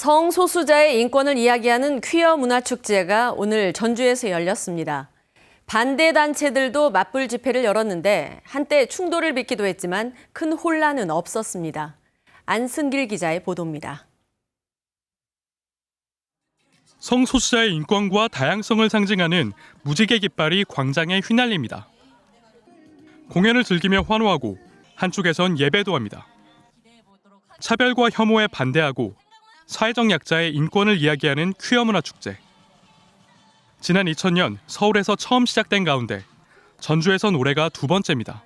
성소수자의 인권을 이야기하는 퀴어 문화 축제가 오늘 전주에서 열렸습니다. 반대 단체들도 맞불 집회를 열었는데 한때 충돌을 빚기도 했지만 큰 혼란은 없었습니다. 안승길 기자의 보도입니다. 성소수자의 인권과 다양성을 상징하는 무지개 깃발이 광장에 휘날립니다. 공연을 즐기며 환호하고 한쪽에선 예배도 합니다. 차별과 혐오에 반대하고 사회적 약자의 인권을 이야기하는 퀴어 문화 축제. 지난 2000년 서울에서 처음 시작된 가운데 전주에선 올해가 두 번째입니다.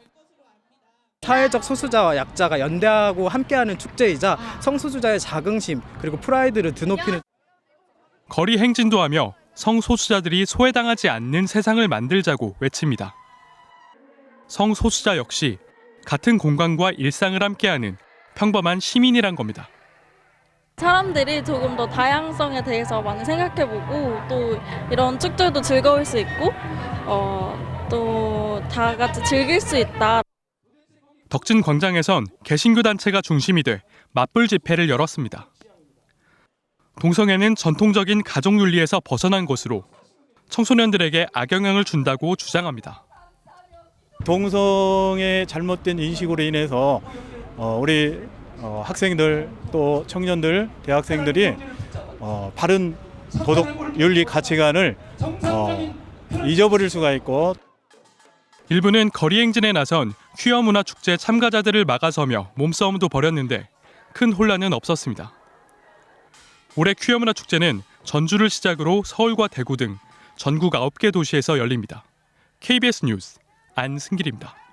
사회적 소수자와 약자가 연대하고 함께하는 축제이자 성소수자의 자긍심 그리고 프라이드를 드높이는 거리 행진도 하며 성소수자들이 소외당하지 않는 세상을 만들자고 외칩니다. 성소수자 역시 같은 공간과 일상을 함께하는 평범한 시민이란 겁니다. 사람들이 조금 더 다양성에 대해서 많이 생각해보고 또 이런 축제도 즐거울 수 있고 어, 또 다 같이 즐길 수 있다. 덕진 광장에선 개신교 단체가 중심이 돼 맞불 집회를 열었습니다. 동성애는 전통적인 가족 윤리에서 벗어난 것으로 청소년들에게 악영향을 준다고 주장합니다. 동성의 잘못된 인식으로 인해서 어, 우리 어, 학생들 또 청년들 대학생들이 어, 바른 도덕 윤리 가치관을 어, 잊어버릴 수가 있고 일부는 거리 행진에 나선 퀴어 문화 축제 참가자들을 막아서며 몸싸움도 벌였는데 큰 혼란은 없었습니다. 올해 퀴어 문화 축제는 전주를 시작으로 서울과 대구 등 전국 9개 도시에서 열립니다. KBS 뉴스 안승길입니다.